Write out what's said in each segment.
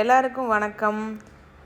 எல்லாருக்கும் வணக்கம்.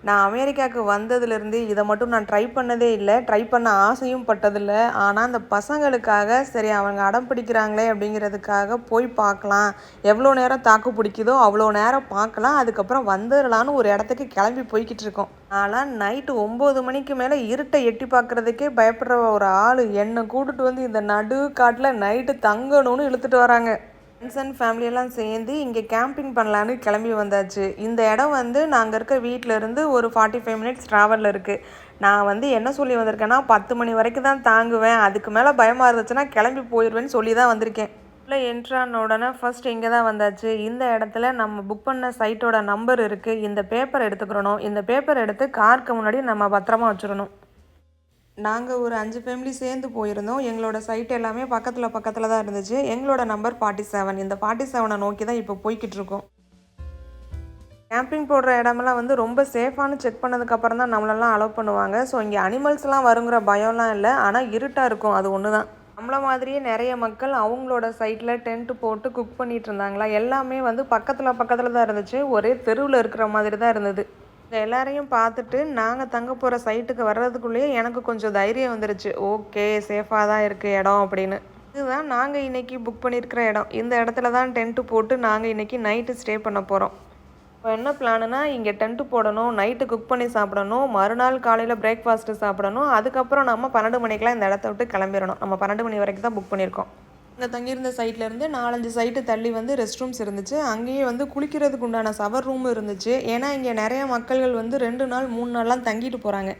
நான் அமெரிக்காவுக்கு வந்ததுலேருந்து இதை மட்டும் நான் ட்ரை பண்ணதே இல்லை. ட்ரை பண்ண ஆசையும் பட்டதில்லை. ஆனால் அந்த பசங்களுக்காக சரி அவங்க அடம் பிடிக்கிறாங்களே அப்படிங்கிறதுக்காக போய் பார்க்கலாம். எவ்வளோ நேரம் தாக்கு பிடிக்குதோ அவ்வளோ நேரம் பார்க்கலாம். அதுக்கப்புறம் வந்துடலான்னு ஒரு இடத்துக்கு கிளம்பி போய்கிட்டு இருக்கோம். ஆனால் நைட்டு ஒம்பது மணிக்கு மேலே இருட்டை எட்டி பார்க்குறதுக்கே பயப்படுற ஒரு ஆள் என்னை கூட்டிட்டு வந்து இந்த நடு காட்டில் நைட்டு தங்கணும்னு இழுத்துட்டு வராங்க. ஃப்ரெண்ட்ஸ் அண்ட் ஃபேமிலியெல்லாம் சேர்ந்து இங்கே கேம்பிங் பண்ணலான்னு கிளம்பி வந்தாச்சு. இந்த இடம் வந்து நாங்கள் இருக்க வீட்டில் இருந்து ஒரு ஃபார்ட்டி ஃபைவ் மினிட்ஸ் ட்ராவலில் இருக்குது நான் வந்து என்ன சொல்லி வந்திருக்கேன்னா பத்து மணி வரைக்கும் தான் தாங்குவேன். அதுக்கு மேலே பயமாக இருந்துச்சுன்னா கிளம்பி போயிடுவேன்னு சொல்லி தான் வந்திருக்கேன். உள்ளே என்ட்ரான உடனே ஃபர்ஸ்ட் இங்கே தான் வந்தாச்சு. இந்த இடத்துல நம்ம புக் பண்ண சைட்டோட நம்பர் இருக்குது இந்த பேப்பர் எடுத்துக்கிறணும். இந்த பேப்பர் எடுத்து காருக்கு முன்னாடி நம்ம பத்திரமா வச்சிடணும். நாங்கள் ஒரு அஞ்சு ஃபேமிலி சேர்ந்து போயிருந்தோம். எங்களோட சைட் எல்லாமே பக்கத்தில் பக்கத்தில் தான் இருந்துச்சு. எங்களோட நம்பர் ஃபார்ட்டி செவன் இந்த ஃபார்ட்டி செவனை நோக்கி தான் இப்போ போய்கிட்டு இருக்கோம். கேம்பிங் போடுற இடமெல்லாம் வந்து ரொம்ப சேஃபானு செக் பண்ணதுக்கப்புறம் தான் நம்மளெல்லாம் அலோவ் பண்ணுவாங்க. ஸோ இங்கே அனிமல்ஸ்லாம் வருங்கிற பயம்லாம் இல்லை. ஆனால் இருட்டாக இருக்கும். அது ஒன்று தான். நம்மள மாதிரியே நிறைய மக்கள் அவங்களோட சைட்டில் டென்ட் போட்டு குக் பண்ணிட்டு இருந்தாங்களா? எல்லாமே வந்து பக்கத்தில் பக்கத்தில் தான் இருந்துச்சு. ஒரே தெருவில் இருக்கிற மாதிரி தான் இருந்தது. இந்த எல்லாரையும் பார்த்துட்டு நாங்கள் தங்க போகிற சைட்டுக்கு வர்றதுக்குள்ளேயே எனக்கு கொஞ்சம் தைரியம் வந்துருச்சு. ஓகே சேஃபாக தான் இருக்குது இடம் அப்படின்னு. இதுதான் நாங்கள் இன்றைக்கி புக் பண்ணியிருக்கிற இடம். இந்த இடத்துல தான் டென்ட்டு போட்டு நாங்கள் இன்றைக்கி நைட்டு ஸ்டே பண்ண போகிறோம் இப்போ என்ன பிளானுனா இங்கே டென்ட்டு போடணும் நைட்டு குக் பண்ணி சாப்பிடணும் மறுநாள் காலையில் பிரேக்ஃபாஸ்ட்டு சாப்பிடணும் அதுக்கப்புறம் நம்ம பன்னெண்டு மணிக்கெலாம் இந்த இடத்த விட்டு கிளம்பிடணும். நம்ம பன்னெண்டு மணி வரைக்கும் தான் புக் பண்ணியிருக்கோம். நான் தங்கியிருந்த சைட்லேருந்து நாலஞ்சு சைட்டு தள்ளி வந்து ரெஸ்ட் ரூம்ஸ் இருந்துச்சு. அங்கேயே வந்து குளிக்கிறதுக்கு உண்டான சவர் ரூம் இருந்துச்சு. ஏன்னா இங்கே நிறைய மக்கள்கள் வந்து ரெண்டு நாள் மூணு நாள்லாம் தங்கிட்டு போகிறாங்க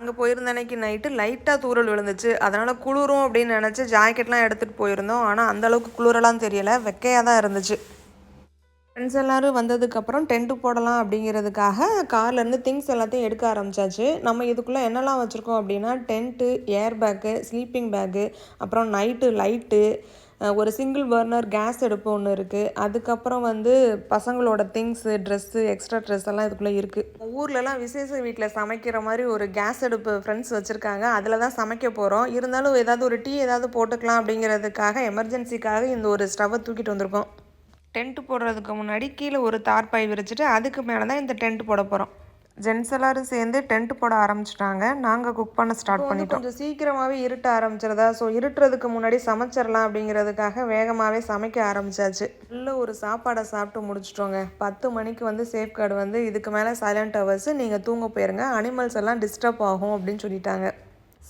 அங்கே போயிருந்த அன்னைக்கு நைட்டு லைட்டாக தூரல் விழுந்துச்சு. அதனால் குளிரும் அப்படின்னு நினச்சி ஜாக்கெட்லாம் எடுத்துகிட்டு போயிருந்தோம். ஆனால் அந்தளவுக்கு குளிரெல்லாம் தெரியலை. வெக்கையாக தான் இருந்துச்சு. ஃப்ரெண்ட்ஸ் எல்லோரும் வந்ததுக்கப்புறம் டென்ட்டு போடலாம் அப்படிங்கிறதுக்காக கார்லேருந்து திங்ஸ் எல்லாத்தையும் எடுக்க ஆரம்பிச்சாச்சு. நம்ம இதுக்குள்ளே என்னெல்லாம் வச்சுருக்கோம் அப்படின்னா tent air bag sleeping bag அப்புறம் நைட்டு லைட்டு ஒரு சிங்கிள் பர்னர் கேஸ் எடுப்பு ஒன்று இருக்குது அதுக்கப்புறம் வந்து பசங்களோட திங்ஸு ட்ரெஸ்ஸு எக்ஸ்ட்ரா ட்ரெஸ் எல்லாம் இதுக்குள்ளே இருக்குது ஊர்லலாம் விசேஷ வீட்டில் சமைக்கிற மாதிரி ஒரு கேஸ் அடுப்பு ஃப்ரெண்ட்ஸ் வச்சுருக்காங்க. அதில் தான் சமைக்க போகிறோம் இருந்தாலும் ஏதாவது ஒரு டீ ஏதாவது போட்டுக்கலாம் அப்படிங்கிறதுக்காக எமர்ஜென்சிக்காக இந்த ஒரு ஸ்டவ்வை தூக்கிட்டு வந்திருக்கோம். டென்ட்டு போடுறதுக்கு முன்னாடி கீழே ஒரு தார்பாய் விரிச்சிட்டு அதுக்கு மேலே தான் இந்த டென்ட் போட போகிறோம் ஜென்ஸ் எல்லோரும் சேர்ந்து டென்ட் போட ஆரம்பிச்சிட்டாங்க. நாங்கள் குக் பண்ண ஸ்டார்ட் பண்ணிட்டோம். கொஞ்சம் சீக்கிரமாகவே இருட்ட ஆரம்பிச்சிருதா? ஸோ இருட்டுறதுக்கு முன்னாடி சமைச்சிடலாம் அப்படிங்கிறதுக்காக வேகமாகவே சமைக்க ஆரம்பிச்சாச்சு. நல்ல ஒரு சாப்பாடை சாப்பிட்டு முடிச்சிட்டோங்க. பத்து மணிக்கு வந்து சேஃப்கார்டு வந்து இதுக்கு மேலே சைலண்ட் ஹவர்ஸ் நீங்கள் தூங்க போயிருங்க. அனிமல்ஸ் எல்லாம் டிஸ்டர்ப் ஆகும் அப்படின்னு சொல்லிட்டாங்க.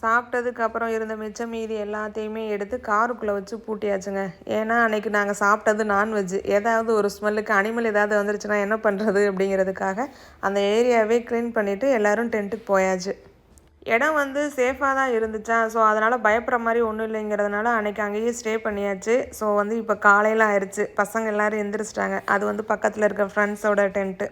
சாப்பிட்டதுக்கு அப்புறம் இருந்த மிச்சம் மீதி எல்லாத்தையுமே எடுத்து காருக்குள்ளே வச்சு பூட்டியாச்சுங்க. ஏன்னா அன்றைக்கி நாங்கள் சாப்பிட்டது நான்வெஜ் ஏதாவது ஒரு ஸ்மெல்லுக்கு அனிமல் ஏதாவது வந்துருச்சுன்னா என்ன பண்ணுறது அப்படிங்கிறதுக்காக அந்த ஏரியாவே க்ளீன் பண்ணிவிட்டு எல்லோரும் டென்ட்டுக்கு போயாச்சு. இடம் வந்து சேஃபாக தான் இருந்துச்சா? ஸோ அதனால் பயப்படுற மாதிரி ஒன்றும் இல்லைங்கிறதுனால அன்றைக்கி அங்கேயே ஸ்டே பண்ணியாச்சு. ஸோ வந்து இப்போ காலையில் ஆயிடுச்சு பசங்க எல்லோரும் எந்திரிச்சிட்டாங்க. அது வந்து பக்கத்தில் இருக்க ஃப்ரெண்ட்ஸோட டென்ட்டு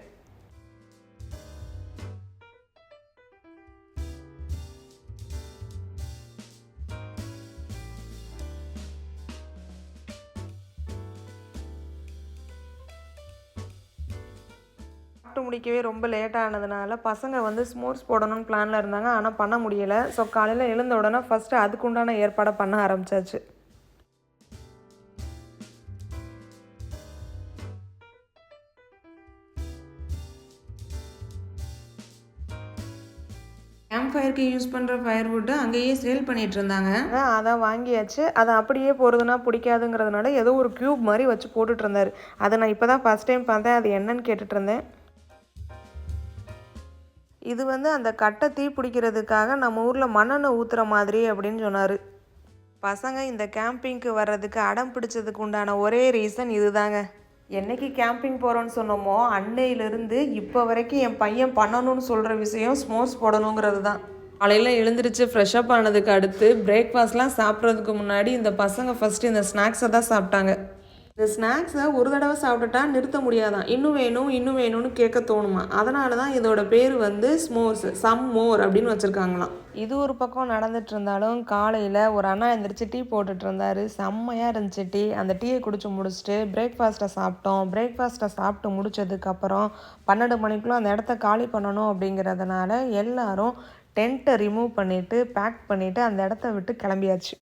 சாப்பிட்டு முடிக்கவே ரொம்ப லேட் ஆனதுனால பசங்க வந்து ஸ்மோர்ட்ஸ் போடணும்னு பிளானில் இருந்தாங்க. ஆனால் பண்ண முடியலை. ஸோ காலையில் எழுந்த உடனே ஃபஸ்ட்டு அதுக்குண்டான ஏற்பாடை பண்ண ஆரம்பிச்சாச்சு. கேம்ப் ஃபயருக்கு யூஸ் பண்ணுற ஃபயர் வுட்டு அங்கேயே சேல் பண்ணிகிட்டு இருந்தாங்க. அதான் வாங்கியாச்சு. அதை அப்படியே போகிறதுனா பிடிக்காதுங்கிறதுனால ஏதோ ஒரு க்யூப் மாதிரி வச்சு போட்டுட்டு இருந்தார். அதை நான் இப்போ தான் ஃபஸ்ட் டைம் பார்த்தேன். அது என்னன்னு கேட்டுட்டு இருந்தேன். இது வந்து அந்த கட்டை தீ பிடிக்கிறதுக்காக நம்ம ஊரில் மண்ணெண்ணை ஊற்றுற மாதிரி அப்படின்னு சொன்னார். பசங்க இந்த கேம்பிங்க்கு வர்றதுக்கு அடம் பிடிச்சதுக்கு உண்டான ஒரே ரீசன் இதுதாங்க. என்னைக்கு கேம்பிங் போகிறோன்னு சொன்னோமோ அன்னையிலேருந்து இப்போ வரைக்கும் என் பையன் பண்ணணும்னு சொல்கிற விஷயம் ஸ்மோர்ட்ஸ் போடணுங்கிறது தான். காலையில் எழுந்திரிச்சு ஃப்ரெஷ்அப் ஆனதுக்கு அடுத்து பிரேக்ஃபாஸ்ட்லாம் சாப்பிட்றதுக்கு முன்னாடி இந்த பசங்க ஃபஸ்ட்டு இந்த ஸ்நாக்ஸை தான் சாப்பிட்டாங்க. இந்த ஸ்நாக்ஸை ஒரு தடவை சாப்பிட்டுட்டா நிறுத்த முடியாதான். இன்னும் வேணும் இன்னும் வேணும்னு கேட்க தோணுமா? அதனால தான் இதோட பேர் வந்து ஸ்மோர்ஸ் சம் மோர் அப்படின்னு வச்சுருக்காங்களாம். இது ஒரு பக்கம் நடந்துட்டு இருந்தாலும் காலையில் ஒரு அண்ணா எழுந்திரிச்சு டீ போட்டுட்டு இருந்தாரு. செம்மையாக இருந்துச்சு டீ. அந்த டீயை குடிச்சு முடிச்சுட்டு பிரேக்ஃபாஸ்ட்டை சாப்பிட்டோம். பிரேக்ஃபாஸ்ட்டை சாப்பிட்டு முடிச்சதுக்கப்புறம் பன்னெண்டு மணிக்குள்ளே அந்த இடத்த காலி பண்ணணும் அப்படிங்கிறதுனால எல்லாரும் டென்ட்டை ரிமூவ் பண்ணிவிட்டு பேக் பண்ணிவிட்டு அந்த இடத்த விட்டு கிளம்பியாச்சு.